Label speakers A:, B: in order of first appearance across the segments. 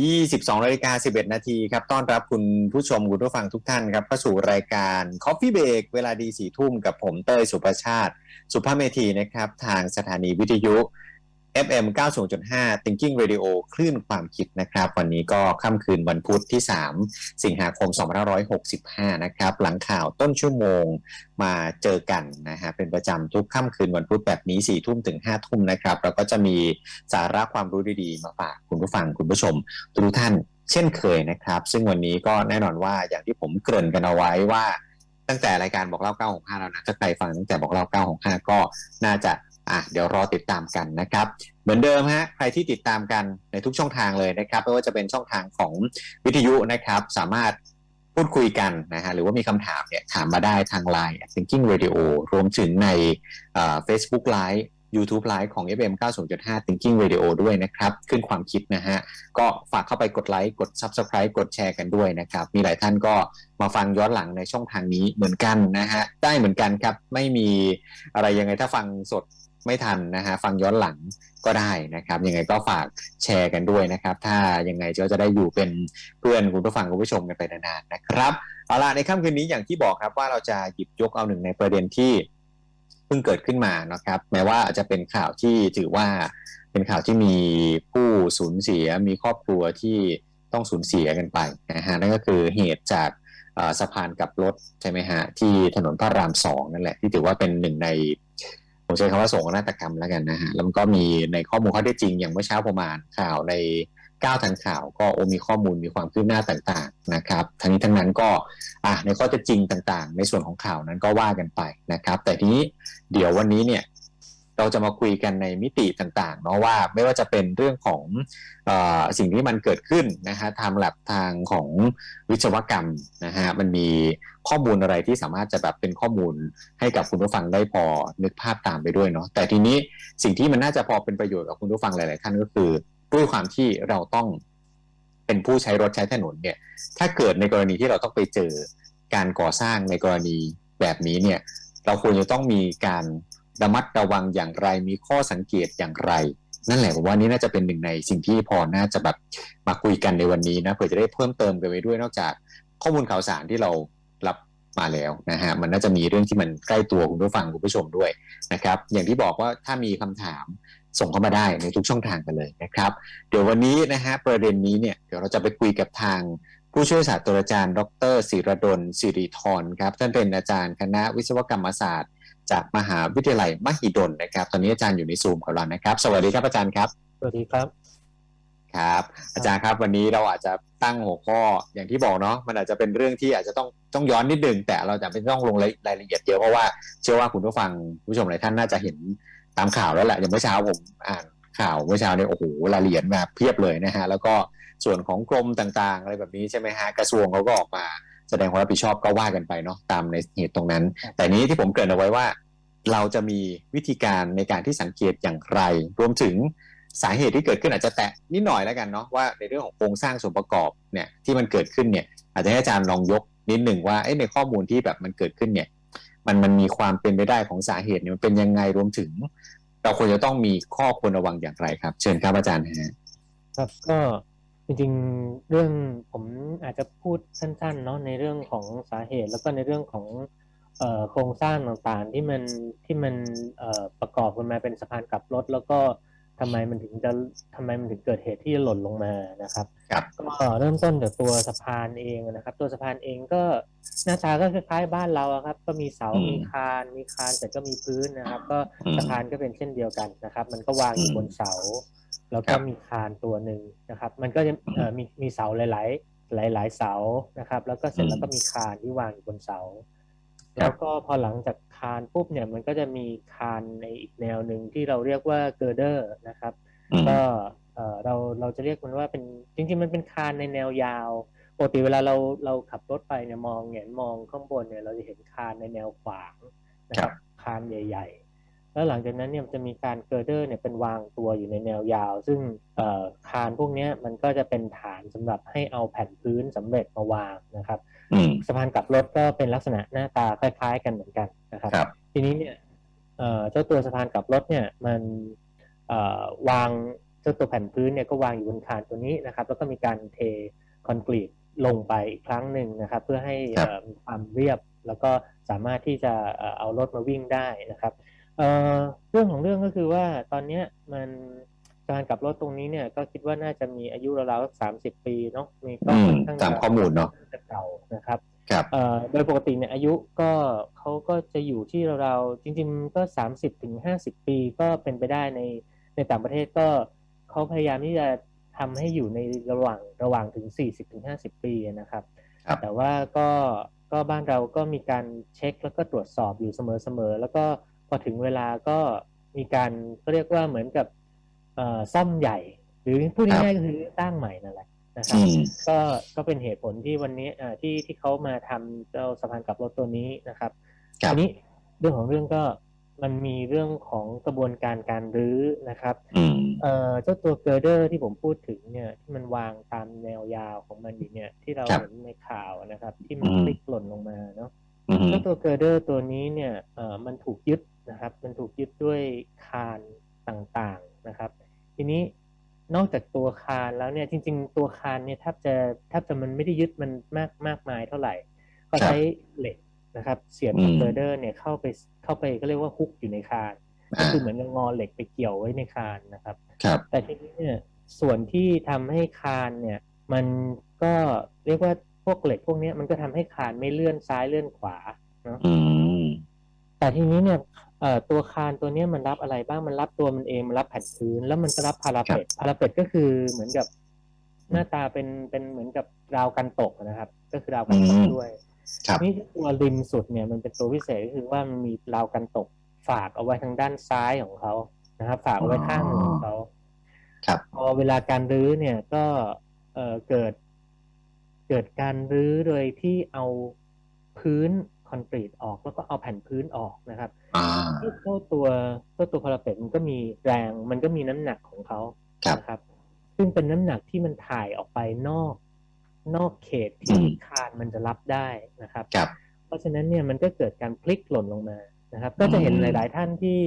A: 22นาฬิกา11 นาทีครับ ต้อนรับคุณผู้ชม คุณผู้ฟังทุกท่านครับเข้าสู่รายการ Coffee Break เวลาดีสี่ทุ่มกับผมเต้ยสุภาชาติ สุภาพเมธีนะครับ ทางสถานีวิทยุ FM 90.5 Thinking Radio คลื่นความคิดนะครับ วันนี้ก็ค่ำคืนวันพุธที่ 3 สิงหาคม 2565 นะครับ หลังข่าวต้นชั่วโมงมาเจอกันนะฮะเป็นประจำทุกค่ำคืนวันพุธแบบนี้4ี่ทุ่มถึง5้าทุ่มนะครับ เราก็จะมีสาระความรู้ดีๆ มาฝากคุณผู้ฟังคุณผู้ชม ทุกท่านเช่นเคยนะครับ ซึ่งวันนี้ก็แน่นอนว่าอย่างที่ผมเกริ่นกันเอาไว้ว่า ตั้งแต่รายการบอกเล่า 965 แล้วนะถ้าใครฟังตั้งแต่บอกเล่า 965 ก็น่าจะ อะเดี๋ยวรอติดตามกันนะครับ เหมือนเดิมฮะใครที่ติดตามกันในทุกช่องทางเลยนะครับไม่ว่าจะเป็นช่องทางของวิทยุนะครับ สามารถพูดคุยกันนะฮะหรือว่ามีคำถามเนี่ยถามมาได้ทาง Line Thinking Radio รวมถึงในเฟซบุ๊กไลฟ์ YouTube Live ของ FM 90.5 Thinking Radio ด้วยนะครับ ขึ้นความคิดนะฮะ ก็ฝากเข้าไปกดไลค์ กด Subscribe กดแชร์กันด้วยนะครับ มีหลายท่านก็มาฟังย้อนหลังในช่องทางนี้เหมือนกันนะฮะ ได้เหมือนกันครับ ไม่มีอะไรยังไงถ้าฟังสด ไม่ทันนะฮะฟังย้อนหลังก็ได้นะครับ ยังไงก็ฝากแชร์กันด้วยนะครับ ถ้ายังไงก็จะได้อยู่เป็นเพื่อนคุณผู้ฟังคุณผู้ชมกันไปนานๆนะครับเอาละในค่ำคืนนี้อย่างที่บอกครับว่าเราจะหยิบยกเอาหนึ่งในประเด็นที่เพิ่งเกิดขึ้นมานะครับ แม้ว่าจะเป็นข่าวที่ถือว่าเป็นข่าวที่มีผู้สูญเสียมีครอบครัวที่ต้องสูญเสียกันไปนะฮะนั่นก็คือเหตุจากสะพานกับรถใช่ไหมฮะที่ถนนพระรามสองนั่นแหละที่ถือว่าเป็นหนึ่งใน ผมใช้คำว่าโศกนาฏกรรมแล้วกันนะฮะแล้วก็มีในข้อมูลข้อเท็จจริง อย่างเมื่อเช้าประมาณข่าวในก้าวทันข่าวก็โอมีข้อมูลมีความคืบหน้าต่างๆนะครับทั้งนี้ทั้งนั้นก็อะในข้อเท็จจริงต่างๆ ในส่วนของข่าวนั้นก็ว่ากันไปนะครับ แต่ทีนี้เดี๋ยววันนี้เนี่ย เราจะมาคุยกันในมิติต่างๆเนาะว่าไม่ว่าจะเป็นเรื่องของอสิ่งที่มันเกิดขึ้นนะฮะทางหลักทางของวิศวกรรมนะฮะมันมีข้อมูลอะไรที่สามารถจะแบบเป็นข้อมูลให้กับคุณผู้ฟังได้พอนึกภาพตามไปด้วยเนาะแต่ทีนี้สิ่งที่มันน่าจะพอเป็นประโยชน์กับคุณผู้ฟังหลาย ๆ ท่านก็คือ ด้วยความที่เราต้องเป็นผู้ใช้รถใช้ถนนเนี่ย ถ้าเกิดในกรณีที่เราต้องไปเจอการก่อสร้างในกรณีแบบนี้เนี่ย เราควรจะต้องมีการ ระมัดระวังอย่างไรมีข้อสังเกตอย่างไร นั่นแหละผมว่านี่น่าจะเป็นหนึ่งในสิ่งที่พอน่าจะแบบมาคุยกันในวันนี้นะเพื่อจะได้เพิ่มเติมกันไปด้วยนอกจากข้อมูลข่าวสารที่เรารับมาแล้วนะฮะมันน่าจะมีเรื่องที่มันใกล้ตัวคุณผู้ฟังคุณผู้ชมด้วยนะครับ อย่างที่บอกว่าถ้ามีคำถามส่งเข้ามาได้ในทุกช่องทางกันเลยนะครับ เดี๋ยววันนี้นะฮะประเด็นนี้เนี่ยเดี๋ยวเราจะไปคุยกับทางผู้ช่วยศาสตราจารย์ ดรศิรดลสิริธรครับท่านเป็นอาจารย์คณะวิศวกรรมศาสตร์ จากมหาวิทยาลัยมหิดลนะครับ ตอนนี้อาจารย์อยู่ในซูมกับเรานะครับ สวัสดีครับอาจารย์ครับ
B: สวัสดีครับ
A: ครับ อาจารย์ครับวันนี้เราอาจจะตั้งหัวข้ออย่างที่บอกเนาะมันอาจจะเป็นเรื่องที่อาจจะต้องต้องย้อนนิดนึงแต่เราจะไม่ต้องลงรายละเอียดเยอะเพราะว่าเชื่อว่าคุณผู้ฟังผู้ชมหลายท่านน่าจะเห็นตามข่าวแล้วแหละอย่างเมื่อเช้าผมอ่านข่าวเมื่อเช้าเนี่ยโอ้โหรายละเอียดมาเพียบเลยนะฮะแล้วก็ส่วนของกรมต่างๆ อะไรแบบนี้ใช่ไหมฮะกระทรวงเขาก็ออกมา แสดงความรับผิดชอบก็ว่ากันไปเนาะตามในเหตุตรงนั้น แต่นี้ที่ผมเกริ่นเอาไว้ว่า เราจะมีวิธีการในการที่สังเกตอย่างไร รวมถึงสาเหตุที่เกิดขึ้นอาจจะแตะนิดหน่อยแล้วกันเนาะว่าในเรื่องของโครงสร้างส่วนประกอบเนี่ยที่มันเกิดขึ้นเนี่ยอาจจะให้อาจารย์ลองยกนิดหนึ่งว่าในข้อมูลที่แบบมันเกิดขึ้นเนี่ยมันมันมีความเป็นไปได้ของสาเหตุเนี่ยมันเป็นยังไงรวมถึง เราควรจะต้องมีข้อควรระวังอย่างไรครับ เชิญครับอาจารย์ฮะ
B: ครับก็ จริงๆเรื่องผมอาจจะพูดสั้นๆเนาะในเรื่องของสาเหตุ แล้วก็ในเรื่องของโครงสร้างต่างๆที่มันที่มันประกอบกันมาเป็นสะพานกลับรถ แล้วก็ทำไมมันถึงจะทำไมมันถึงเกิดเหตุที่หล่นลงมานะครับ
A: ครับ
B: ก็เริ่มต้นจากตัวสะพานเองนะครับ ตัวสะพานเองก็หน้าตาก็คล้ายๆบ้านเราครับ ก็มีเสามีคานมีคานแต่ก็มีพื้นนะครับ ก็สะพานก็เป็นเช่นเดียวกันนะครับ มันก็วางอยู่บนเสา แล้วก็มีคานตัวหนึ่งนะครับ มันก็จะมีมีเสาหลาย ๆหลาย ๆ เสานะครับ แล้วก็เสร็จแล้วก็มีคานที่วางอยู่บนเสา แล้วก็พอหลังจากคานปุ๊บเนี่ยมันก็จะมีคานในอีกแนวหนึ่งที่เราเรียกว่าเกอร์เดอร์นะครับ ก็เราเราจะเรียกมันว่าเป็นจริง ๆ มันเป็นคานในแนวยาวปกติเวลาเราเราขับรถไปเนี่ยมองเห็นมองข้างบนเนี่ยเราจะเห็นคานในแนวขวางนะครับคานใหญ่ ๆ แล้วหลังจากนั้นเนี่ยจะมีการเกอร์เดอร์เนี่ยเป็นวางตัวอยู่ในแนวยาว ซึ่งคานพวกนี้มันก็จะเป็นฐานสำหรับให้เอาแผ่นพื้นสำเร็จมาวางนะครับสะพานกลับรถก็เป็นลักษณะหน้าตาคล้ายๆ กันเหมือนกันนะครับ ทีนี้เนี่ยเจ้าตัวสะพานกลับรถเนี่ยมันวางเจ้าตัวแผ่นพื้นเนี่ยก็วางอยู่บนคานตัวนี้นะครับ แล้วก็มีการเทคอนกรีตลงไปอีกครั้งหนึ่งนะครับ เพื่อให้
A: ครับ
B: เอ่อมีความเรียบแล้วก็สามารถที่จะเอ่อเอารถมาวิ่งได้นะครับ เอ่อเรื่องของเรื่องก็คือว่าตอนเนี้ยมันการกลับรถตรงนี้เนี่ยก็คิดว่าน่าจะมีอายุราวๆสักสามสิบปีเนาะมีก็
A: อืม
B: ค่อนข้าง
A: ตามข้อมูลเนาะ
B: จะเก่านะครับ
A: ครับ
B: เอ่อโดยปกติเนี่ยอายุก็เขาก็จะอยู่ที่ราวๆจริง ๆ ก็สามสิบถึงห้าสิบปีก็เป็นไปได้ในในต่างประเทศก็เขาพยายามที่จะทำให้อยู่ในระหว่างระหว่างถึงสี่สิบถึงห้าสิบปีนะครับ
A: ครับ
B: แต่ว่าก็ก็บ้านเราก็มีการเช็คแล้วก็ตรวจสอบอยู่เสมอๆแล้วก็พ อถึงเวลาก็มีการก็เรียกว่าเหมือนกับเอ่อซ่อมใหญ่ หรือพูดง่ายๆก็คือสร้างใหม่นั่นแหละนะครับ
A: อืม
B: ก็ก็เป็นเหตุผลที่วันนี้อ่าที่ที่เขามาทำเจ้าสะพานกลับรถตัวนี้นะครับ
A: ครับ
B: ทีนี้เรื่องของเรื่องก็มันมีเรื่องของกระบวนการการรื้อนะครับ
A: อืม
B: เอ่อเจ้าตัวเกอร์เดอร์ที่ผมพูดถึงเนี่ยที่มันวางตามแนวยาวของมันอยู่เนี่ย ที่เรา
A: ครับ
B: เห็นในข่าวนะครับ ที่มัน
A: อืม
B: พลิกหล่นลงมาเนาะ
A: อืม
B: เจ้าตัวเกอร์เดอร์ตัวนี้เนี่ยเอ่อมันถูกยึด นะครับ มันถูกยึดด้วยคานต่างๆนะครับ ทีนี้นอกจากตัวคานแล้วเนี่ยจริง ๆ ตัวคานเนี่ยแทบจะแทบจะมันไม่ได้ยึดมันมากมากมายเท่าไหร่ ก็ใช้เหล็กนะครับ เสียบ
A: อืม
B: เกอร์เดอร์เนี่ยเข้าไปเข้าไปก็เรียกว่าฮุกอยู่ในคานก็คือเหมือนกับงอเหล็กไปเกี่ยวไว้ในคานนะครับ
A: ครับ
B: แต่ทีนี้เนี่ยส่วนที่ทำให้คานเนี่ย มันก็เรียกว่าพวกเหล็กพวกเนี้ยมันก็ทำให้คานไม่เลื่อนซ้ายเลื่อนขวาเนาะ
A: อืม
B: แต่ทีนี้เนี่ยเอ่อ ตัวคานตัวเนี้ยมันรับอะไรบ้างมันรับตัวมันเองมันรับแผ่นพื้น แล้วมันก็รับพาราเป็ดพาราเป็ดก็คือเหมือนกับหน้าตาเป็นเป็นเหมือนกับราวกันตกนะครับ ก็คือราวกันตก
A: อืม
B: ด้วย
A: ครับ
B: นี่ตัวริมสุดเนี่ยมันเป็นตัวพิเศษก็คือว่ามันมีราวกันตก ฝากเอาไว้ทางด้านซ้ายของเขานะครับ ฝากเอาไว้ข้างหนึ่งของเขา
A: ครับ
B: พอเวลาการรื้อเนี่ยก็เอ่อเกิดเกิดการรื้อโดยที่เอาพื้นค อนกรีตออก แล้วก็เอาแผ่นพื้นออกนะครับ
A: อ่า
B: เจ้าตัวเจ้าตัวพาราเป็ดมันก็มีแรง มันก็มีน้ำหนักของเขา
A: ครับ
B: นะครับ ซึ่งเป็นน้ำหนักที่มันถ่ายออกไปนอก นอกเขต
A: อื
B: ที่
A: ม
B: คานมันจะรับได้นะครับ
A: ครับ
B: เพราะฉะนั้นเนี่ยมันก็เกิดการพลิกหล่นลงมานะครับ ก็จะเห็น
A: อืม
B: หลาย ๆ ท่านที่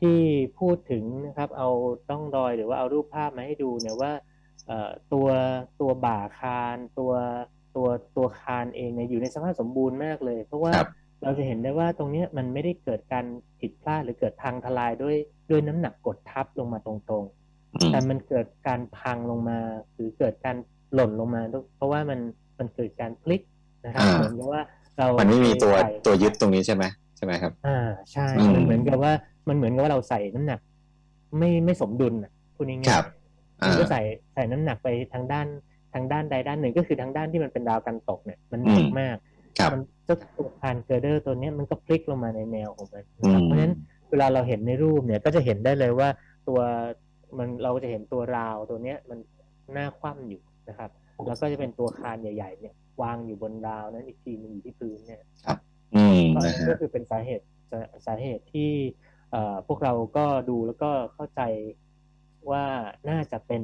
B: ที่พูดถึงนะครับ เอาต้องรอยหรือว่าเอารูปภาพมาให้ดูเนี่ยว่าเอ่อตัวตัวบ่าคานตัว ตัวตัวคานเองเนี่ยอยู่ในสภาพสมบูรณ์มากเลย เพราะว่า
A: ครับ
B: เราจะเห็นได้ว่าตรงเนี้ยมันไม่ได้เกิดการผิดพลาดหรือเกิดพังทลายด้วยด้วยน้ำหนักกดทับลงมาตรง
A: อืม
B: ๆแต่มันเกิดการพังลงมาหรือเกิดการหล่นลงมา เพราะว่ามันมันเกิดการพลิกนะครับ
A: อ่า
B: เหมือนกับว่าเรา
A: มันไม่มีตัว
B: ใส่
A: ตัวยึดตรงนี้ใช่ไหมใช่ไหมครับ
B: อ่าใช่
A: อืม
B: มันเหมือนกับว่ามันเหมือนกับว่าเราใส่น้ำหนัก ไม่ไม่สมดุลอะพูดง่าย
A: ครับ
B: ๆมันก็ใส่ใส่น้ำหนักไปทางด้าน ทางด้านใดด้านหนึ่งก็คือทางด้านที่มันเป็นดาวกันตกเนี่ย มันหนัก
A: อืม
B: มาก
A: ครับ
B: มันเจ้าตัวคานเกอร์เดอร์ตัวเนี้ยมันก็พลิกลงมาในแนวของมัน
A: อื
B: นะครับ
A: ม
B: เพราะฉะนั้นเวลาเราเห็นในรูปเนี่ยก็จะเห็นได้เลยว่าตัวมันเราจะเห็นตัวราวตัวเนี้ยมันหน้าคว่ำอยู่นะครับ แล้วก็จะเป็นตัวคานใหญ่ๆ เนี่ยวางอยู่บนราวนั้นอีกทีหนึงอยู่ที่พื้นเนี่ย
A: อืม
B: ก็
A: นะฮะ
B: ก็คือเป็นสาเหตุสาสาเหตุที่เอ่อพวกเราก็ดูแล้วก็เข้าใจว่าน่าจะเป็น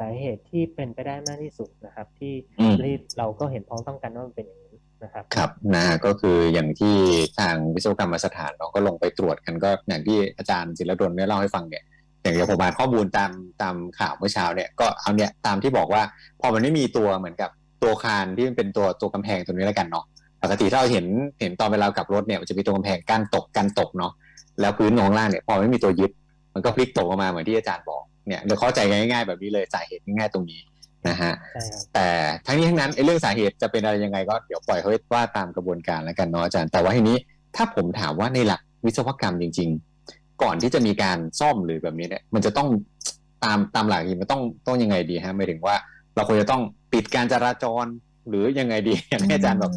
B: สาเหตุที่เป็นไปได้มากที่สุดนะครับ ที่
A: อืม
B: ที่เราก็เห็นพ้องต้องกันว่ามันเป็นอย่างนี้นะครับ
A: ครับนะก็คืออย่างที่ทางวิศวกรรมสถานเราก็ลงไปตรวจกันก็อย่างที่อาจารย์ศิลดลเนี่ยเล่าให้ฟังเนี่ยอย่างเดียวผมอ่านข้อมูลตามตามข่าวเมื่อเช้าเนี่ยก็เอาเนี่ยตามที่บอกว่า พอมันไม่มีตัวเหมือนกับตัวคานที่มันเป็นตัวตัวกำแพงตรงนี้แล้วกันเนาะปกติถ้าเราเห็นเห็นตอนเวลากลับรถเนี่ยมันจะมีตัวกำแพงกั้นตกกันตกเนาะแล้วพื้นตรงล่างเนี่ยพอไม่มีตัวยึด มันก็พลิกตกออกมาเหมือนที่อาจารย์บอก เนี่ยเดี๋ยวเข้าใจง่ายๆ แบบนี้เลยสาเหตุง่ายๆตรงนี้นะฮะ
B: ใช่ครับ
A: แต่ทั้งนี้ทั้งนั้นไอ้เรื่องสาเหตุจะเป็นอะไรยังไงก็เดี๋ยวปล่อยเขาว่าตามกระบวนการแล้วกันเนาะอาจารย์ แต่ว่าทีนี้ถ้าผมถามว่าในหลักวิศวกรรมจริง ๆ ก่อนที่จะมีการซ่อมหรือแบบนี้เนี่ย มันจะต้องตามตามหลักจริงมันต้องต้องยังไงดีฮะหมายถึงว่า เราควรจะต้องปิดการจราจร หรือยังไงดีอยากให้อาจารย์แบบ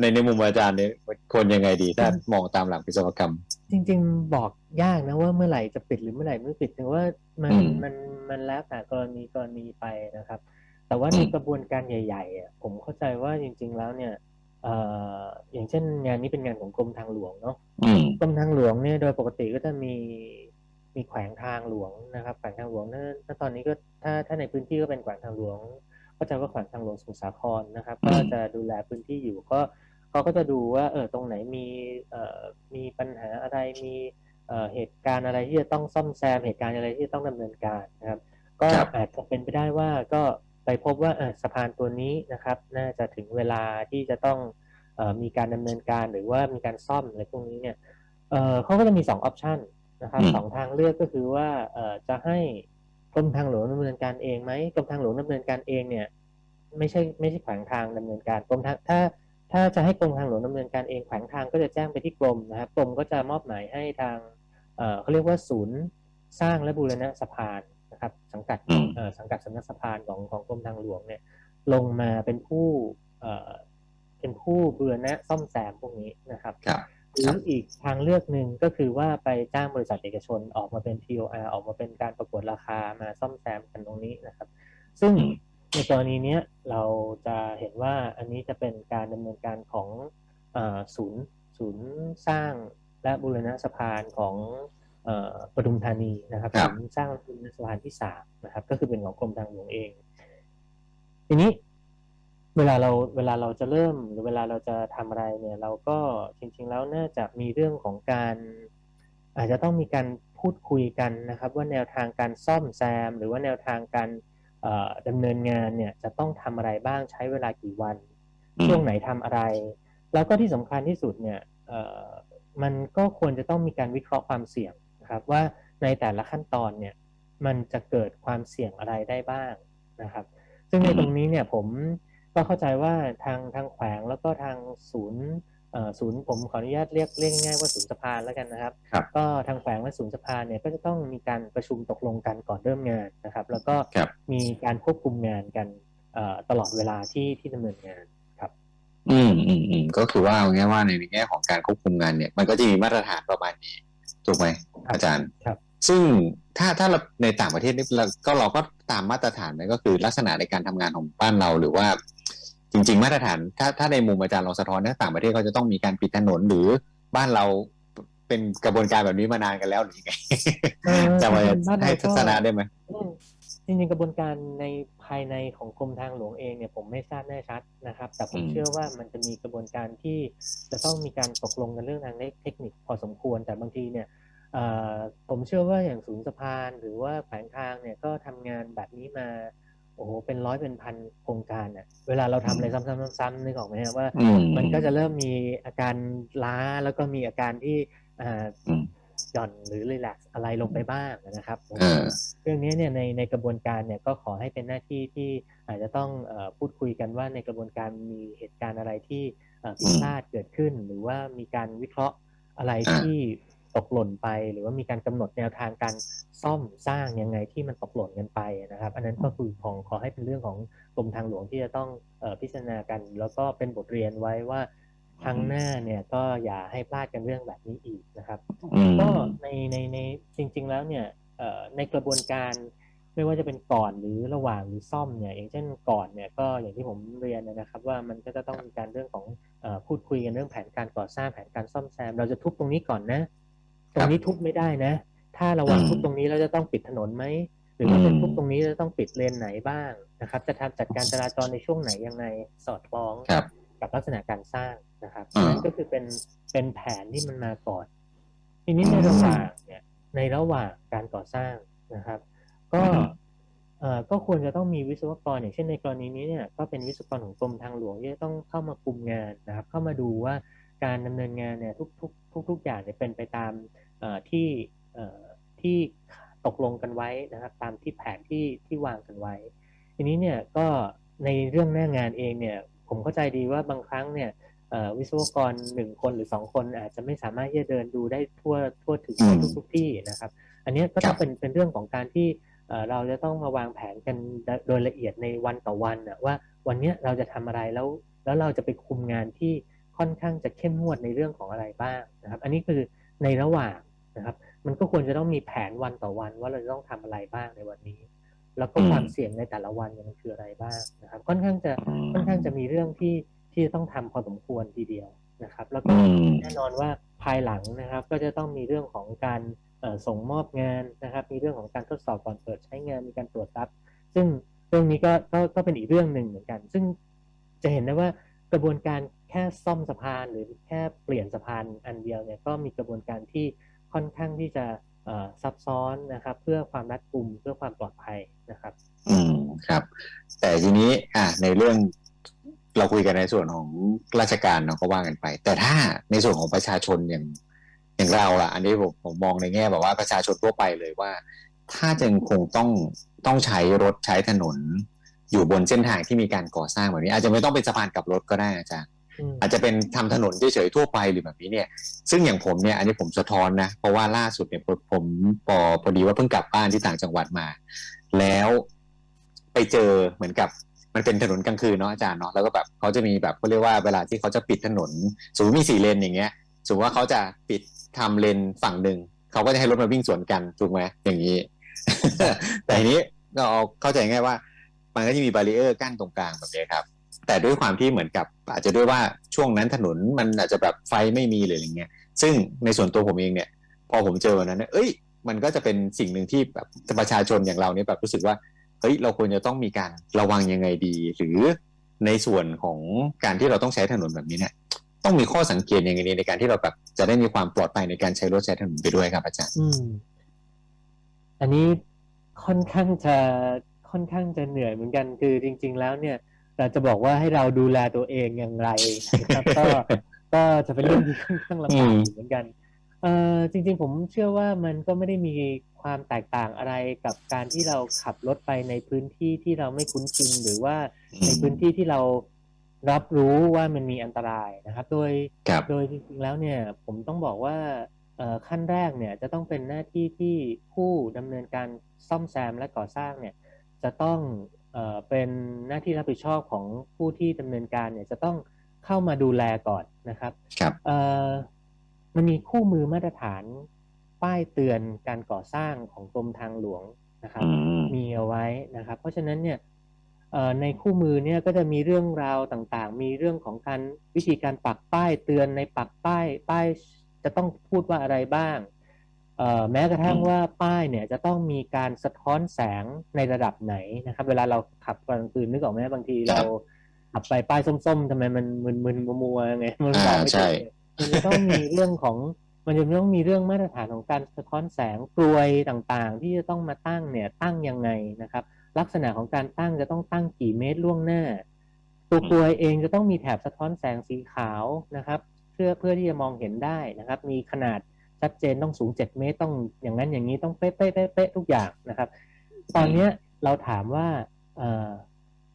A: ในในมุมอาจารย์เนี่ยควรยังไงดีถ้ามองตามหลักวิศวกรรม
B: จริง ๆ บอกยากนะว่าเมื่อไหร่จะปิดหรือเมื่อไหร่ไม่ปิดถึงว่ามัน
A: อืม
B: มันมันแล้วแต่กรณีกรณีไปนะครับ แต่ว่า
A: อืม
B: ในกระบวนการใหญ่ๆอะผมเข้าใจว่าจริง ๆ แล้วเนี่ยเอ่ออย่างเช่นงานนี้เป็นงานของกรมทางหลวงเนาะ
A: อืม
B: กรมทางหลวงเนี่ยโดยปกติก็จะมีมีแขวงทางหลวงนะครับแขวงทางหลวงถ้าถ้าตอนนี้ก็ถ้าถ้าในพื้นที่ก็เป็นแขวงทางหลวง ก็จะว่าแขวงทางหลวงสมุทรสาครนะครับ
A: อืม
B: ก็จะดูแลพื้นที่อยู่ก็เขาก็จะดูว่าเออตรงไหนมีเอ่อมีปัญหาอะไรมีเอ่อเหตุการณ์อะไรที่จะต้องซ่อมแซมเหตุการณ์อะไรที่จะต้องดำเนินการนะครับ ก็
A: ครับ
B: อาจจะเป็นไปได้ว่าก็ไปพบว่าเอ่อสะพานตัวนี้นะครับ น่าจะถึงเวลาที่จะต้องเออมีการดำเนินการหรือว่ามีการซ่อมอะไรพวกนี้เนี่ยเอ่อเขาก็จะมีสองออปชันนะครับ
A: อืม
B: สองทางเลือกก็คือว่าเอ่อจะให้ กรมทางหลวงดำเนินการเองไหมกรมทางหลวงดำเนินการเองเนี่ย ไม่ใช่ไม่ใช่แขวงทางดำเนินการกรมทางถ้าถ้าจะให้กรมทางหลวงดำเนินการเองแขวงทางก็จะแจ้งไปที่กรมนะครับกรมก็จะมอบหมายให้ทางเอ่อเขาเรียกว่าศูนย์สร้างและบูรณะสะพานนะครับ สังกัด
A: อืม
B: เอ่อสังกัดสำนักสะพานของของกรมทางหลวงเนี่ย ลงมาเป็นผู้เอ่อเป็นผู้บูรณะซ่อมแซมพวกนี้นะครับ
A: ครับ
B: หรืออีกทางเลือกหนึ่งก็คือว่าไปจ้างบริษัทเอกชนออกมาเป็น TOR ออกมาเป็นการประกวดราคามาซ่อมแซมกันตรงนี้นะครับ ซึ่ง
A: อืม
B: ในกรณีเนี้ยเราจะเห็นว่าอันนี้จะเป็นการดำเนินการของเออศูนย์ศูนย์สร้างและบูรณะสะพานของเอ่อปทุมธานีนะครับ
A: ครับ
B: ศูนย์สร้างและบูรณะสะพานที่สามนะครับ ก็คือเป็นของกรมทางหลวงเอง ทีนี้ เวลาเราเวลาเราจะเริ่มหรือเวลาเราจะทำอะไรเนี่ย เราก็จริง ๆ แล้วน่าจะมีเรื่องของการ อาจจะต้องมีการพูดคุยกันนะครับ ว่าแนวทางการซ่อมแซม หรือว่าแนวทางการเอ่อดำเนินงานเนี่ยจะต้องทำอะไรบ้างใช้เวลากี่วัน
A: อืม
B: ช่วงไหนทำอะไร แล้วก็ที่สำคัญที่สุดเนี่ยเอ่อมันก็ควรจะต้องมีการวิเคราะห์ความเสี่ยงนะครับ ว่าในแต่ละขั้นตอนเนี่ยมันจะเกิดความเสี่ยงอะไรได้บ้างนะครับ ซึ่งใน
A: อืม
B: ตรงนี้เนี่ยผม ก็เข้าใจว่าทางทางแขวงแล้วก็ทางศูนย์เอ่อศูนย์ผมขออนุญาตเรียกเรียกง่ายๆว่าศูนย์สะพานแล้วกันนะครับ
A: ครับ
B: ก็ทางแขวงและศูนย์สะพานเนี่ยก็จะต้องมีการประชุมตกลงกันก่อนเริ่มงานนะครับ แล้วก็
A: ครับ
B: มีการควบคุมงานกันเอ่อตลอดเวลาที่ที่ดำเนินงานครับ
A: อืมอืมอืมก็คือว่าเอาง่ายๆว่าในแง่ของการควบคุมงานเนี่ย มันก็จะมีมาตรฐานประมาณนี้ถูกไหม
B: ครับ
A: อาจารย์
B: ครับ
A: ซึ่งถ้าถ้าเราในต่างประเทศนี่เราก็เราก็ตามมาตรฐานนั่นก็คือลักษณะในการทำงานของบ้านเราหรือว่า จริง ๆ มาตรฐานถ้าถ้าในมุมอาจารย์ลองสะท้อนนะต่างประเทศเขาจะต้องมีการปิดถนนหรือบ้านเราเป็นกระบวนการแบบนี้มานานกันแล้วหรือยังไง
B: เออ
A: จะมา
B: บ้านเรา
A: ให้
B: ก็
A: ทัศนะได้ไหม
B: อืมจริงๆกระบวนการในภายในของกรมทางหลวงเองเนี่ยผมไม่ทราบแน่ชัดนะครับ แต่ผม
A: อืม
B: เชื่อว่ามันจะมีกระบวนการที่จะต้องมีการตกลงกันเรื่องทางเทคนิคพอสมควรแต่บางทีเนี่ยเอ่อผมเชื่อว่าอย่างศูนย์สะพานหรือว่าแขวงทางเนี่ยก็ทำงานแบบนี้มา โอ้โหเป็นร้อยเป็นพันโครงการอะ เวลาเราทำอะไรซ้ำๆๆๆนึกออกไหมฮะว่า
A: อืม
B: มันก็จะเริ่มมีอาการล้าแล้วก็มีอาการที่อ่า
A: อืม
B: หย่อนหรือรีแลกซ์อะไรลงไปบ้างนะครับผม
A: เออ
B: เรื่องนี้เนี่ยในในกระบวนการเนี่ยก็ขอให้เป็นหน้าที่ที่อาจจะต้องเออพูดคุยกันว่าในกระบวนการมีเหตุการณ์อะไรที่เอ่อผิดพลาดเกิดขึ้น หรือว่ามีการวิเคราะห์อะไร
A: อ่า
B: ที่ ตกหล่นไป หรือว่ามีการกำหนดแนวทางการซ่อมสร้างยังไงที่มันตกหล่นกันไปนะครับ อันนั้นก็คือของขอให้เป็นเรื่องของกรมทางหลวงที่จะต้องเออพิจารณากัน แล้วก็เป็นบทเรียนไว้ว่าครั้งหน้าเนี่ยก็อย่าให้พลาดกันเรื่องแบบนี้อีกนะครับ
A: อืม
B: ก็ในในในจริง ๆ แล้วเนี่ยเอ่อในกระบวนการไม่ว่าจะเป็นก่อนหรือระหว่างหรือซ่อมเนี่ยอย่างเช่นก่อนเนี่ยก็อย่างที่ผมเรียนนะครับ ว่ามันก็จะต้องมีการเรื่องของเอ่อพูดคุยกันเรื่องแผนการก่อสร้างแผนการซ่อมแซม เราจะทุบตรงนี้ก่อนนะ ตรงนี้ทุบไม่ได้นะ ถ้าระหว่าง
A: อืม
B: ทุบตรงนี้เราจะต้องปิดถนนไหมหรือว่าจะ
A: อืม
B: ทุบตรงนี้เราจะต้องปิดเลนไหนบ้างนะครับ จะทำจัดการจราจรในช่วงไหนยังไงสอดคล้อง
A: ครับ
B: กับลักษณะการสร้างนะครับ
A: อ่า
B: นั่นก็คือเป็นเป็นแผนที่มันมาก่อน ทีนี้ในระหว่างเนี่ย ในระหว่างการก่อสร้างนะครับ ก็
A: อืม
B: เอ่อก็ควรจะต้องมีวิศวกรอย่างเช่นในกรณีนี้เนี่ย ก็เป็นวิศวกรของกรมทางหลวงที่จะต้องเข้ามาคุมงานนะครับ เข้ามาดูว่า การดำเนินงานเนี่ยทุกทุกทุกทุกอย่างเนี่ยเป็นไปตามเอ่อที่เอ่อที่ตกลงกันไว้นะครับ ตามที่แผนที่ที่วางกันไว้ ทีนี้เนี่ยก็ในเรื่องหน้างานเองเนี่ยผมเข้าใจดีว่าบางครั้งเนี่ยเอ่อวิศวกรหนึ่งคนหรือสองคนอาจจะไม่สามารถที่จะเดินดูได้ทั่วทั่วถึง
A: อืม
B: ทุกทุกๆที่นะครับ อันเนี้ยก็ต้อ
A: ครั
B: ง
A: บ
B: เป็นเป็นเรื่องของการที่เอ่อเราจะต้องมาวางแผนกันโดยละเอียดในวันต่อวันนะว่าวันเนี้ยเราจะทำอะไรแล้วแล้วเราจะไปคุมงานที่ ค่อนข้างจะเข้มงวดในเรื่องของอะไรบ้างนะครับ อันนี้คือในระหว่างนะครับ มันก็ควรจะต้องมีแผนวันต่อวันว่าเราจะต้องทำอะไรบ้างในวันนี้ แล้วก็
A: อืม
B: ความเสี่ยงในแต่ละวันเนี่ยมันคืออะไรบ้างนะครับ ค่อนข้างจะ
A: อืม
B: ค่อนข้างจะมีเรื่องที่ที่จะต้องทำพอสมควรทีเดียวนะครับ แล้วก็
A: อืม
B: แน่นอนว่าภายหลังนะครับ ก็จะต้องมีเรื่องของการเอ่อส่งมอบงานนะครับ มีเรื่องของการทดสอบก่อนเปิดใช้งานมีการตรวจรับซึ่งเรื่องนี้ก็ก็ก็เป็นอีกเรื่องหนึ่งเหมือนกัน ซึ่งจะเห็นได้ว่ากระบวนการ แค่ซ่อมสะพานหรือแค่เปลี่ยนสะพานอันเดียวเนี่ยก็มีกระบวนการที่ค่อนข้างที่จะซับซ้อนนะครับ เพื่อความรัดกุมเพื่อความปลอดภัยนะครับ
A: อืมครับ แต่ทีนี้อะในเรื่องเราคุยกันในส่วนของราชการเนาะก็ว่ากันไป แต่ถ้าในส่วนของประชาชนอย่างอย่างเราล่ะ อันนี้ผมผมมองในแง่แบบว่าประชาชนทั่วไปเลยว่า ถ้าจะคงต้องต้องใช้รถใช้ถนน อยู่บนเส้นทางที่มีการก่อสร้างแบบนี้ อาจจะไม่ต้องเป็นสะพานกลับรถก็ได้อาจารย์
B: อา
A: จจะเป็นทำถนนเฉยๆทั่วไปหรือแบบนี้เนี่ย ซึ่งอย่างผมเนี่ยอันนี้ผมสะท้อนนะ เพราะว่าล่าสุดเนี่ยผมผมพอพอดีว่าเพิ่งกลับบ้านที่ต่างจังหวัดมา แล้วไปเจอเหมือนกับมันเป็นถนนกลางคืนเนาะอาจารย์เนาะแล้วก็แบบเขาจะมีแบบเขาเรียกว่าเวลาที่เขาจะปิดถนนสมมติมีสี่เลนอย่างเงี้ยสมมติว่าเขาจะปิดทำเลนฝั่งหนึ่งเขาก็จะให้รถมาวิ่งสวนกันถูกไหมอย่างนี้ แต่ทีนี้ก็เอาเข้าใจง่ายว่า มันก็จะมีบารีเออร์กั้นตรงกลางแบบนี้ครับ แต่ด้วยความที่เหมือนกับ อาจจะด้วยว่าช่วงนั้นถนนมันอาจจะแบบไฟไม่มีหรืออะไรเงี้ย ซึ่งในส่วนตัวผมเองเนี่ย พอผมเจอวันนั้นเนี่ยเอ้ย มันก็จะเป็นสิ่งหนึ่งที่แบบประชาชนอย่างเราเนี่ยแบบรู้สึกว่าเฮ้ยเราควรจะต้องมีการระวังยังไงดี หรือในส่วนของการที่เราต้องใช้ถนนแบบนี้เนี่ยต้องมีข้อสังเกตยังไงในการที่เราแบบจะได้มีความปลอดภัยในการใช้รถใช้ถนนไปด้วยครับอาจารย์
B: อืม อันนี้ค่อนข้างจะค่อนข้างจะเหนื่อยเหมือนกันคือจริง ๆ แล้วเนี่ย เราจะบอกว่าให้เราดูแลตัวเองอย่างไรนะครับ ก็ก็จะเป็นเรื่องที่ค่อนข้างลำบากอยู่เหมือนกันเอ่อจริง ๆ ผมเชื่อว่ามันก็ไม่ได้มีความแตกต่างอะไรกับการที่เราขับรถไปในพื้นที่ที่เราไม่คุ้นชินหรือว่าในพื้นที่ที่เรารับรู้ว่ามันมีอันตรายนะครับ โดย
A: ครับ
B: โดยจริงๆแล้วเนี่ย ผมต้องบอกว่าเอ่อขั้นแรกเนี่ยจะต้องเป็นหน้าที่ที่ผู้ดำเนินการซ่อมแซมและก่อสร้างเนี่ย จะต้อง เอ่อเป็นหน้าที่รับผิดชอบของผู้ที่ดำเนินการเนี่ยจะต้องเข้ามาดูแลก่อนนะครับ
A: ครับ
B: เอ่อมันมีคู่มือมาตรฐานป้ายเตือนการก่อสร้างของกรมทางหลวงนะครับ
A: อืม
B: มีเอาไว้นะครับ เพราะฉะนั้นเนี่ยเอ่อในคู่มือเนี่ยก็จะมีเรื่องราวต่างๆ มีเรื่องของการวิธีการปักป้ายเตือนในปักป้ายป้ายจะต้องพูดว่าอะไรบ้างเอ่อ แม้กระทั่ง
A: อืม
B: ว่าป้ายเนี่ยจะต้องมีการสะท้อนแสงในระดับไหนนะครับ เวลาเราขับกลางคืนนึกออกไหมบางทีเราขับไปป้ายส้มๆทำไมมันมึนๆมัวๆไงมันมองไม่
A: อ่าใช่
B: ถูกเลยมันจะต้องมีเรื่องของมันจะต้องมีเรื่องมาตรฐานของการสะท้อนแสงกลวยต่างๆ ที่จะต้องมาตั้งเนี่ยตั้งยังไงนะครับ ลักษณะของการตั้งจะต้องตั้งกี่เมตรล่วงหน้า ตัวกลวยเองจะต้องมีแถบสะท้อนแสงสีขาวนะครับ เพื่อเพื่อที่จะมองเห็นได้นะครับ มีขนาด ชัดเจนต้องสูง7เมตรต้องอย่างนั้นอย่างนี้ต้องเป๊ะเป๊ะเป๊ะเป๊ะทุกอย่างนะครับ ตอนเนี้ยเราถามว่าเอ่อ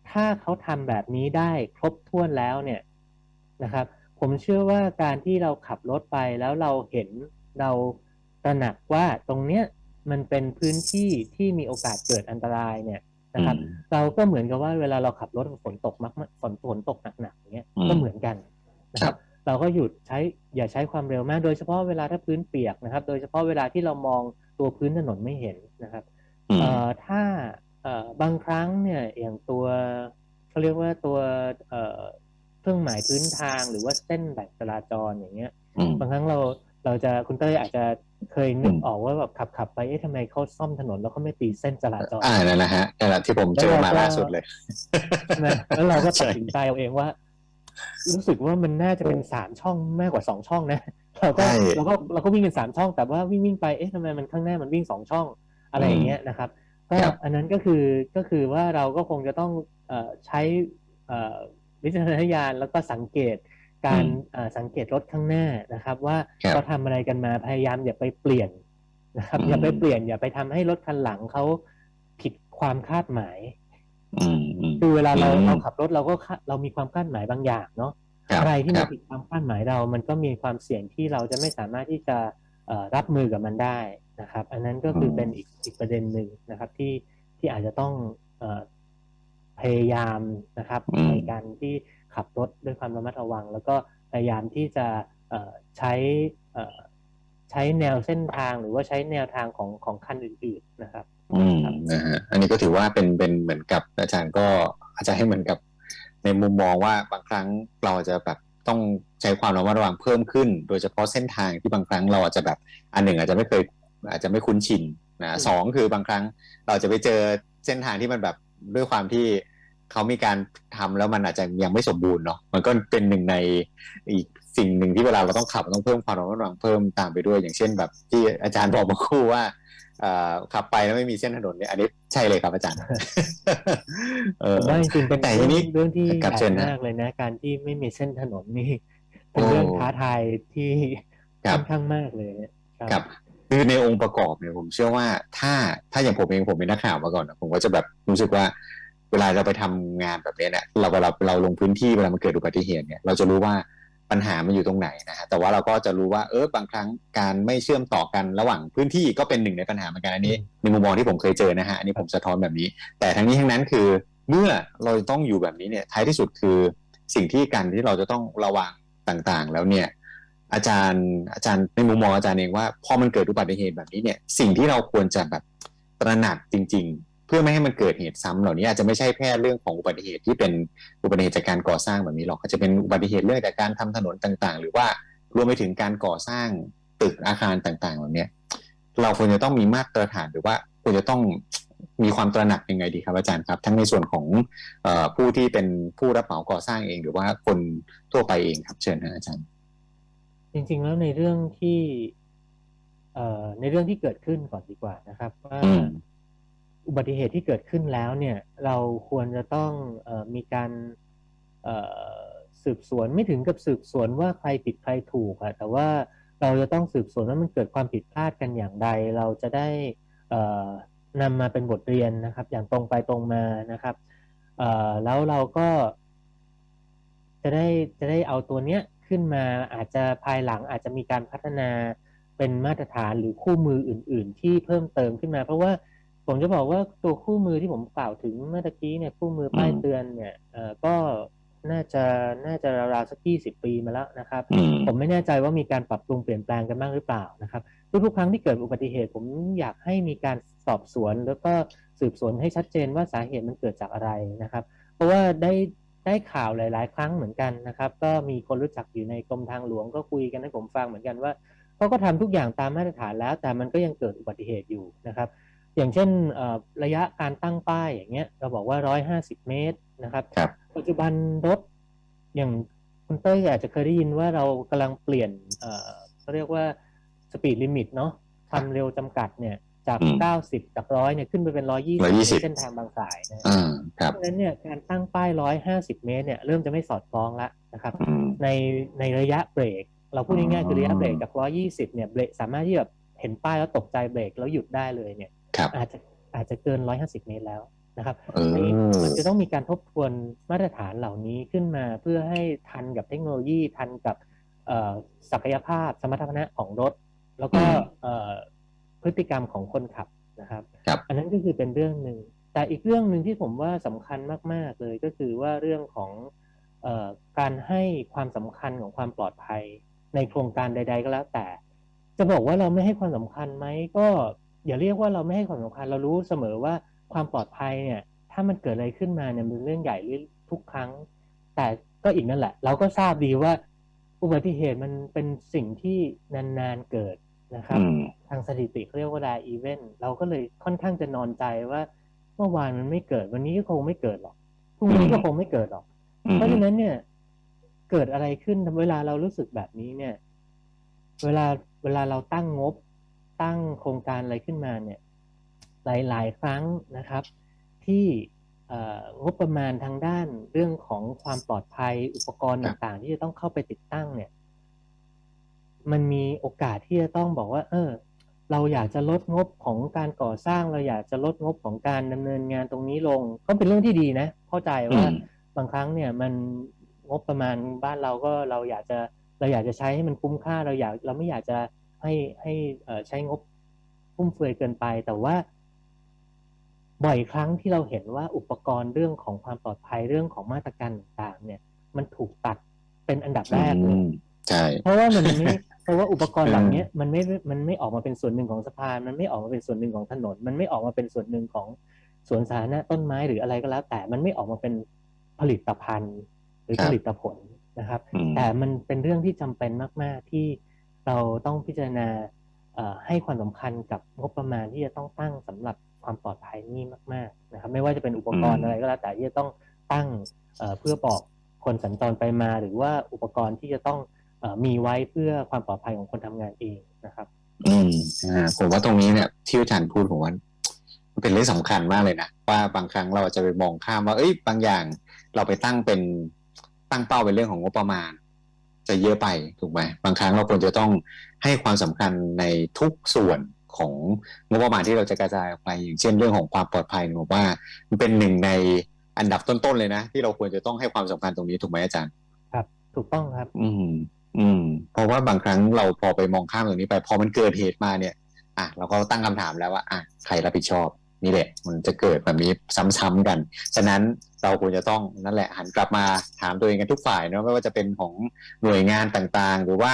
B: ถ้าเขาทำแบบนี้ได้ครบถ้วนแล้วเนี่ยนะครับ ผมเชื่อว่าการที่เราขับรถไปแล้วเราเห็นเราตระหนักว่าตรงเนี้ยมันเป็นพื้นที่ที่มีโอกาสเกิดอันตรายเนี่ยนะครับ
A: อืม
B: เราก็เหมือนกับว่าเวลาเราขับรถฝนตกมากๆฝนฝนตกหนักๆอย่างเงี้ย
A: อืม
B: ก็เหมือนกันนะค
A: ครั
B: รับบ เราก็หยุดใช้อย่าใช้ความเร็วมาก โดยเฉพาะเวลาถ้าพื้นเปียกนะครับ โดยเฉพาะเวลาที่เรามองตัวพื้นถนนไม่เห็นนะครับ
A: อืม
B: เอ่อถ้าเอ่อบางครั้งเนี่ยอย่างตัวเขาเรียกว่าตัวเอ่อเครื่องหมายพื้นทางหรือว่าเส้นแบ่งจราจรอย่างเงี้ย
A: อืม
B: บางครั้งเราเราจะคุณเต้ยอาจจะเคยนึก
A: อืม
B: ออกว่าแบบขับขับไปเอ๊ะทำไมเขาซ่อมถนนแล้วเขาไม่ตีเส้นจราจร
A: อ่านั่นแหละฮะนั่นแหละที่ผมเจอมาล่าสุดเลย
B: นะแล้วเราก็
A: ใช่
B: ตัดสินใจเอาเองว่า รู้สึกว่ามันน่าจะเป็นสามช่องมากกว่าสองช่องนะเราก็
A: ใช่
B: เราก็เราก็วิ่งกันสามช่อง แต่ว่าวิ่งวิ่งไปเอ๊ะทำไมมันข้างหน้ามันวิ่งสองช่องอะไรอย่างเงี้ยนะครับก็
A: ครับ
B: อันนั้นก็คือก็คือว่าเราก็คงจะต้องเอ่อใช้เอ่อวิจารณญาณแล้วก็สังเกตการเอ่อสังเกตรถข้างหน้านะครับ ว่า
A: ครับ
B: เขาทำอะไรกันมาพยายามอย่าไปเปลี่ยนนะครับ
A: อืม
B: อย่าไปเปลี่ยนอย่าไปทำให้รถคันหลังเขาผิดความคาดหมาย
A: อืมอืม
B: คือเวลาเรา
A: อืม
B: เราขับรถเราก็คาเรามีความคาดหมายบางอย่างเนาะ
A: ครับ
B: อะไรที่
A: ค
B: มั
A: รั
B: น
A: บ
B: ผิดความคาดหมายเรา มันก็มีความเสี่ยงที่เราจะไม่สามารถที่จะเอ่อรับมือกับมันได้นะครับ อันนั้นก็คือเป็นอีกอีกประเด็นหนึ่งนะครับ ที่ที่อาจจะต้องเอ่อพยายามนะครับ
A: อืม
B: ในการที่ขับรถด้วยความระมัดระวัง แล้วก็พยายามที่จะเอ่อใช้เอ่อใช้แนวเส้นทางหรือว่าใช้แนวทางของของคันอื่น ๆนะครับ
A: อืมนะฮะอันนี้ก็ถือว่าเป็นเป็นเหมือนกับอาจารย์ก็อาจจะให้เหมือนกับ ในมุมมองว่าบางครั้งเราอาจจะแบบต้องใช้ความระมัดระวังเพิ่มขึ้น โดยเฉพาะเส้นทางที่บางครั้งเราอาจจะแบบอันหนึ่งอาจจะไม่เคยอาจจะไม่คุ้นชินนะสองคือบางครั้งเราจะไปเจอเส้นทางที่มันแบบด้วยความที่เขามีการทำแล้วมันอาจจะยังไม่สมบูรณ์เนาะมันก็เป็นหนึ่งในอีกสิ่งหนึ่งที่เวลาเราต้องขับต้องเพิ่มความระมัดระวังเพิ่มตามไปด้วย อย่างเช่นแบบที่อาจารย์บอกเมาครู่ว่า ขับไปแล้วไม่มีเส้นถนนเนี่ยอันนี้ใช่เลยครับอาจารย์เอ
B: ผ
A: อ
B: มว่าจริงๆเป็น
A: แต่ทีนี้
B: เรื่องที่
A: ครับ
B: ให
A: เชิ
B: ญ่
A: ญนะ
B: มากเลยนะ การที่ไม่มีเส้นถนนนี่เป็นเรื่อง
A: โอ้
B: ท้าทายที่
A: ครับ
B: ค่อนข้างมากเลยนะครับ
A: ครับคือในองค์ประกอบเนี่ยผมเชื่อว่าถ้าถ้าอย่างผมเองผมเป็นนักข่าวมาก่อนนะผมก็จะแบบรู้สึกว่าเวลาเราไปทำงานแบบเนี้ยเนี่ยเราเวลาเราลงพื้นที่เวลามันเกิดอุบัติเหตุเนี่ยเราจะรู้ว่า ปัญหามันอยู่ตรงไหนนะฮะแต่ว่าเราก็จะรู้ว่าเออบางครั้งการไม่เชื่อมต่อกันระหว่างพื้นที่ก็เป็นหนึ่งในปัญหาเหมือนกันอันนี้ในมุมมองที่ผมเคยเจอนะฮะอันนี้ผมสะท้อนแบบนี้ แต่ทั้งนี้ทั้งนั้นคือเมื่อเราต้องอยู่แบบนี้เนี่ยท้ายที่สุดคือสิ่งที่การที่เราจะต้องระวังต่างๆ แล้วเนี่ยอาจารย์อาจารย์ในมุมมองอาจารย์เองว่าพอมันเกิดอุบัติเหตุแบบนี้เนี่ยสิ่งที่เราควรจะแบบตระหนักจริงๆเพื่อไม่ให้มันเกิดเหตุซ้ำเหล่านี้อาจจะไม่ใช่แค่เรื่องของอุบัติเหตุที่เป็นอุบัติเหตุจากการก่อสร้างแบบนี้หรอกอาจจะเป็นอุบัติเหตุเรื่องจากการทำถนนต่างๆ หรือว่ารวมไปถึงการก่อสร้างตึกอาคารต่างๆเหล่านี้เราควรจะต้องมีมาตรฐานหรือว่าควรจะต้องมีความตระหนักยังไงดีครับอาจารย์ครับ ทั้งในส่วนของเออผู้ที่เป็นผู้รับเหมาก่อสร้างเองหรือว่าคนทั่วไปเองครับเชิญนะอาจารย์
B: จริงๆแล้วในเรื่องที่เอ่อในเรื่องที่เกิดขึ้นก่อนดีกว่านะครับว่า
A: อุ
B: บัติเหตุที่เกิดขึ้นแล้วเนี่ยเราควรจะต้องอมีการสืบสวนไม่ถึงกับสืบสวนว่าใครผิดใครถูกอะแต่ว่าเราจะต้องสืบสวนว่ามันเกิดความผิดพลาดกันอย่างไรเราจะได้นำมาเป็นบทเรียนนะครับ อย่างตรงไปตรงมานะครับแล้วเราก็จะได้จะได้เอาตัวเนี้ยขึ้นมาอาจจะภายหลังอาจจะมีการพัฒนาเป็นมาตรฐานหรือคู่มืออื่น ๆ ที่เพิ่มเติมขึ้นมา เพราะว่า ผมจะบอกว่าตัวคู่มือที่ผมกล่าวถึงเมื่อตะกี้เนี่ยคู่มือป้าย
A: อืม
B: เตือนเนี่ยเอ่อก็น่าจะน่าจะราวๆสักยี่สิบปีมาแล้วนะครับ
A: อืม
B: ผมไม่แน่ใจว่ามีการปรับปรุงเปลี่ยนแปลงกันบ้างหรือเปล่านะครับทุกๆครั้งที่เกิดอุบัติเหตุ ผมอยากให้มีการสอบสวน แล้วก็สืบสวนให้ชัดเจนว่าสาเหตุมันเกิดจากอะไรนะครับ เพราะว่าได้ได้ข่าวหลาย ๆ ครั้งเหมือนกันนะครับ ก็มีคนรู้จักอยู่ในกรมทางหลวงก็คุยกันให้ผมฟังเหมือนกันว่าเขาก็ทำทุกอย่างตามมาตรฐานแล้ว แต่มันก็ยังเกิดอุบัติเหตุอยู่นะครับ อย่างเช่นเอ่อระยะการตั้งป้ายอย่างเงี้ยเราบอกว่า150เมตรนะครับ
A: ครับ
B: ปัจจุบันรถอย่างคุณเต้ยอาจจะเคยได้ยินว่าเรากำลังเปลี่ยนเอ่อเขาเรียกว่าสปีดลิมิตเนาะความเร็วจำกัดเนี่ยจาก
A: อืม
B: 90 จากร้อยเนี่ยขึ้นไปเป็น 120
A: 120
B: ในเส้นทางบางสายนะ
A: อ่าครับ
B: เพราะฉะนั้นเนี่ยการตั้งป้าย 150 เมตรเนี่ยเริ่มจะไม่สอดคล้องละนะครับ
A: อืม
B: ในในระยะเบรก เราพูดง่ายๆคือระยะเบรก
A: อ๋อ
B: จาก 120 เนี่ยเบรกสามารถที่แบบเห็นป้ายแล้วตกใจเบรกแล้วหยุดได้เลยเนี่ย
A: ครับ
B: อาจจะอาจจะเกิน 150 เมตรแล้วนะครับ
A: เออ
B: นี่มันจะต้องมีการทบทวนมาตรฐานเหล่านี้ขึ้นมาเพื่อให้ทันกับเทคโนโลยีทันกับเอ่อศักยภาพสมรรถนะของรถ แล้วก็
A: อืม
B: เอ่อพฤติกรรมของคนขับนะครับ
A: ครับ
B: อันนั้นก็คือเป็นเรื่องหนึ่ง แต่อีกเรื่องหนึ่งที่ผมว่าสำคัญมาก ๆ เลยก็คือว่าเรื่องของเออการให้ความสำคัญของความปลอดภัยในโครงการใด ๆ ก็แล้วแต่ จะบอกว่าเราไม่ให้ความสำคัญไหมก็ อย่าเรียกว่าเราไม่ให้ความสำคัญเรารู้เสมอว่าความปลอดภัยเนี่ย ถ้ามันเกิดอะไรขึ้นมาเนี่ยมันเป็นเรื่องใหญ่ทุกครั้ง แต่ก็อีกนั่นแหละ เราก็ทราบดีว่าอุบัติเหตุมันเป็นสิ่งที่นานๆเกิดนะครับ
A: อืม
B: ทางสถิติเขาเรียกว่า rare event เราก็เลยค่อนข้างจะนอนใจว่าเมื่อวานมันไม่เกิด วันนี้ก็คงไม่เกิดหรอกพรุ่งนี้ก็คงไม่เกิดหรอก เพราะฉะนั้นเนี่ย เกิดอะไรขึ้นเวลาเรารู้สึกแบบนี้เนี่ย เวลาเวลาเราตั้งงบ ตั้งโครงการอะไรขึ้นมาเนี่ยหลายๆ ครั้งนะครับ ที่เอ่องบประมาณทางด้านเรื่องของความปลอดภัยอุปกรณ์
A: ครับ
B: ต่างๆ ที่จะต้องเข้าไปติดตั้งเนี่ย มันมีโอกาสที่จะต้องบอกว่า เออ เราอยากจะลดงบของการก่อสร้าง เราอยากจะลดงบของการดำเนินงานตรงนี้ลง ก็เป็นเรื่องที่ดีนะ เข้าใจ
A: อื
B: ว่า
A: ม
B: บางครั้งเนี่ย มันงบประมาณบ้านเราก็เราอยากจะเราอยากจะใช้ให้มันคุ้มค่าเราอยากเราไม่อยากจะ ให้ให้เอ่อใช้งบฟุ่มเฟือยเกินไป แต่ว่า บ่อยครั้งที่เราเห็นว่าอุปกรณ์เรื่องของความปลอดภัยเรื่องของมาตรการต่างๆ เนี่ย มันถูกตัดเป็นอันดับแรกเลย
A: อืมใช่
B: เพราะว่ามันไม่เพราะว่าอุปกรณ์เหล่า
A: เออ
B: นี้มันไม่มันไม่ออกมาเป็นส่วนหนึ่งของสะพาน มันไม่ออกมาเป็นส่วนหนึ่งของถนน มันไม่ออกมาเป็นส่วนหนึ่งของสวนสาธารณะต้นไม้หรืออะไรก็แล้ว แต่มันไม่ออกมาเป็นผลิตภัณฑ์ หรือผลิตผลนะครับ
A: อืม
B: แต่มันเป็นเรื่องที่จำเป็นมาก ๆที่ เราต้องพิจารณาให้ความสำคัญกับงบประมาณที่จะต้องตั้งสำหรับความปลอดภัยนี่มาก ๆ นะครับ ไม่ว่าจะเป็นอุปกรณ์
A: อะ
B: ไรก็แล้วแต่ที่จะต้องตั้งเพื่อบอกคนสัญจรไปมา หรือว่าอุปกรณ์ที่จะต้องอมีไว้เพื่อความปลอดภัยของคนทำงานเองนะครับ
A: อืมอ่าผมว่าตรงนี้เนี่ยที่อาจารย์พูดผมว่ามันเป็นเรื่องสำคัญมากเลยนะว่าบางครั้งเราจะไปมองข้ามว่าเอ้ยบางอย่างเราไปตั้งเป็นตั้งเป้าเป็นเรื่องของงบประมาณ จะเยอะไปถูกไหมบางครั้งเราควรจะต้องให้ความสำคัญในทุกส่วนของงบประมาณที่เราจะกระจายออกไป อย่างเช่นเรื่องของความปลอดภัยผมว่ามันเป็นหนึ่งในอันดับต้นๆเลยนะ ที่เราควรจะต้องให้ความสำคัญตรงนี้ถูกไหมอาจารย์
B: ถูกต้องครับ
A: อืม อืม เพราะว่าบางครั้งเราพอไปมองข้ามตรงนี้ไป พอมันเกิดเหตุมาเนี่ย อะเราก็ตั้งคำถามแล้วว่าอะใครรับผิดชอบ นี่แหละ มันจะเกิดแบบนี้ซ้ำๆกัน ฉะนั้นเราควรจะต้องนั่นแหละหันกลับมาถามตัวเองกันทุกฝ่ายเนอะไม่ว่าจะเป็นของหน่วยงานต่างๆ หรือว่า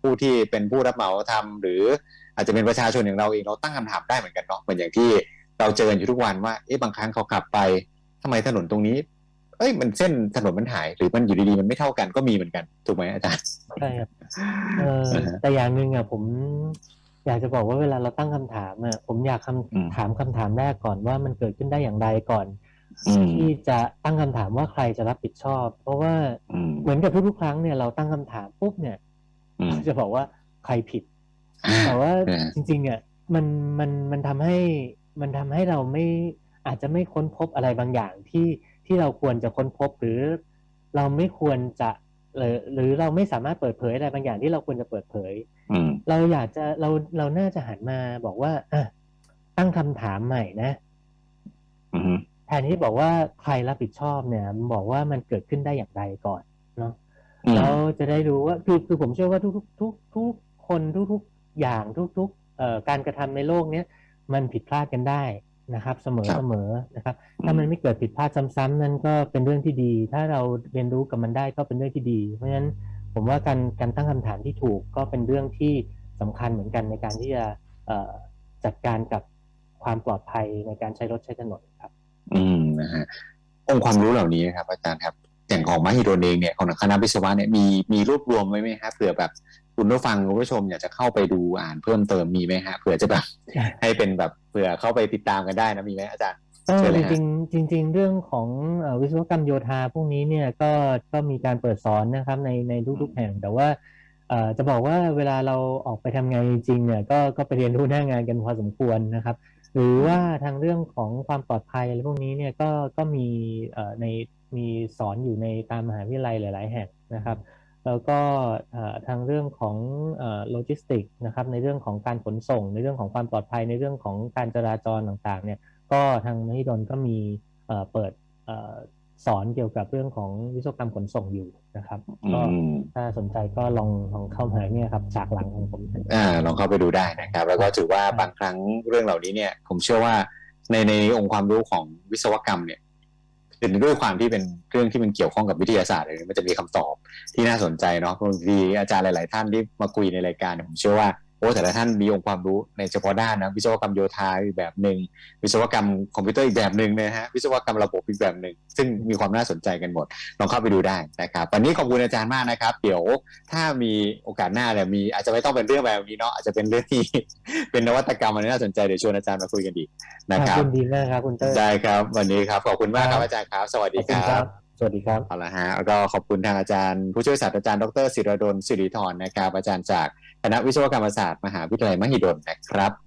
A: ผู้ที่เป็นผู้รับเหมาทำหรืออาจจะเป็นประชาชนอย่างเราเองเราตั้งคำถามได้เหมือนกันเนาะเหมือนอย่างที่เราเจออยู่ทุกวันว่าเอ๊ะบางครั้งเขาขับไปทำไมถนนตรงนี้ เอ้ยมันเส้นถนนมันหาย หรือมันอยู่ดีๆมันไม่เท่ากันก็มีเหมือนกันถูกไหมอาจารย์
B: ใช่ครับแต่อย่างหนึ่งอะผม อยากจะบอกว่าเวลาเราตั้งคำถามอะผมอยากคำ
A: อืม
B: ถามคำถามแรกก่อนว่ามันเกิดขึ้นได้อย่างไรก่อน
A: อืม
B: ที่จะตั้งคำถามว่าใครจะรับผิดชอบ เพราะว่า
A: อืม
B: เหมือนกับทุกๆครั้งเนี่ยเราตั้งคำถามปุ๊บเนี่ย
A: อืม
B: จะบอกว่าใครผิด
A: อ่า
B: แต่ว่า
A: เออ
B: จริงๆอะมันมันมันทำให้มันทำให้เราไม่อาจจะไม่ค้นพบอะไรบางอย่างที่ที่เราควรจะค้นพบหรือเราไม่ควรจะ หรือหรือเราไม่สามารถเปิดเผยอะไรบางอย่างที่เราควรจะเปิดเผย
A: อืม
B: เราอยากจะเราเราน่าจะหันมาบอกว่าอะตั้งคำถามใหม่นะ
A: อืม
B: แทนที่บอกว่าใครรับผิดชอบเนี่ย บอกว่ามันเกิดขึ้นได้อย่างไรก่อนเนาะ
A: อืม
B: แล้วจะได้รู้ว่าคือคือผมเชื่อว่าทุกๆทุกทุกคนทุกๆอย่างทุกๆเอ่อการกระทำในโลกเนี้ยมันผิดพลาดกันได้ นะครับ เสมอเสมอนะครับ ถ้ามันไม่เกิดผิดพลาดซ้ำๆนั่นก็เป็นเรื่องที่ดี ถ้าเราเรียนรู้กับมันได้ก็เป็นเรื่องที่ดี เพราะฉะนั้นผมว่าการการตั้งคำถามที่ถูกก็เป็นเรื่องที่สำคัญเหมือนกันในการที่จะเอ่อจัดการกับความปลอดภัยในการใช้รถใช้ถนนครับ
A: อืมนะฮะองค์ความรู้เหล่านี้นะครับอาจารย์ครับอย่างของมหิดลเองเนี่ยของคณะวิศวะเนี่ยมีมีรวบรวมไว้ไหมฮะเผื่อแบบ คุณผู้ฟังคุณผู้ชมอยากจะเข้าไปดูอ่านเพิ่มเติมมีไหมฮะเผื่อจะแบบให้เป็นแบบเผื่อเข้าไปติดตามกันได้นะมีไหมอาจารย์
B: ก็
A: เชิญเล
B: จ
A: ยฮะ
B: ริงๆจริงๆเรื่องของเอ่อวิศวกรรมโยธาพวกนี้เนี่ยก็ก็มีการเปิดสอนนะครับในในทุกๆแห่งแต่ว่าเอ่อจะบอกว่าเวลาเราออกไปทำงานจริงๆเนี่ยก็ก็ไปเรียนรู้หน้างานกันพอสมควรนะครับ หรือว่าทางเรื่องของความปลอดภัยอะไรพวกนี้เนี่ยก็ก็มีเอ่อในมีสอนอยู่ในตามมหาวิทยาลัยหลาย ๆ แห่งนะครับ แล้วก็เอ่อทางเรื่องของโลจิสติกนะครับในเรื่องของการขนส่ง ในเรื่องของความปลอดภัยในเรื่องของการจราจรต่างๆเนี่ยก็ทางมหิดลก็มีเอ่อเปิดเอ่อสอนเกี่ยวกับเรื่องของวิศวกรรมขนส่งอยู่นะครับก็
A: อืม
B: ถ้าสนใจก็ลองลองเข้ามาเนี่ยครับฉากหลังของผม
A: อ่าลองเข้าไปดูได้นะครับ แล้วก็ถือว่าบางครั้งเรื่องเหล่านี้เนี่ย ผมเชื่อว่าในในองค์ความรู้ของวิศวกรรมเนี่ย เป็นด้วยความที่เป็นเรื่องที่มันเกี่ยวข้องกับวิทยาศาสตร์เลยมันจะมีคำตอบที่น่าสนใจเนาะบางทีอาจารย์หลาย ๆ ท่านที่มาคุยในรายการเนี่ยผมเชื่อว่า โอ้แต่ละท่านมีองค์ความรู้ในเฉพาะด้านนะวิศวกรรมโยธาอีกแบบหนึ่งวิศวกรรมคอมพิวเตอร์อีกแบบหนึ่งนะฮะวิศวกรรมระบบอีกแบบหนึ่งซึ่งมีความน่าสนใจกันหมดลองเข้าไปดูได้นะครับวันนี้ขอบคุณอาจารย์มากนะครับ เดี๋ยวถ้ามีโอกาสหน้าเนี่ยมีอาจจะไม่ต้องเป็นเรื่องแบบนี้เนาะอาจจะเป็นเรื่องที่เป็นนวัตกรรมอันนี้น่าสนใจเดี๋ยวชวนอาจารย์มาคุยกันดีกนะค
B: ข
A: รั
B: อบบคุณดีมากครับคุณเต้ย
A: ได้ครับวันนี้ครับขอบคุณมากค
B: ครั
A: รับบอาจารย์ครับสวัส
B: ข
A: ดี
B: อบ
A: ค
B: คุณค
A: รั
B: รับบสวัสดีครับ
A: เอาละฮะแล้วก็ขอบคุณทางอาจารย์ ผู้ช่วยศาสตราจารย์ดรศิรดลสิริธรนะครับอาจารย์จาก คณะวิศวกรรมศาสตร์มหาวิทยาลัยมหิดลนะครับ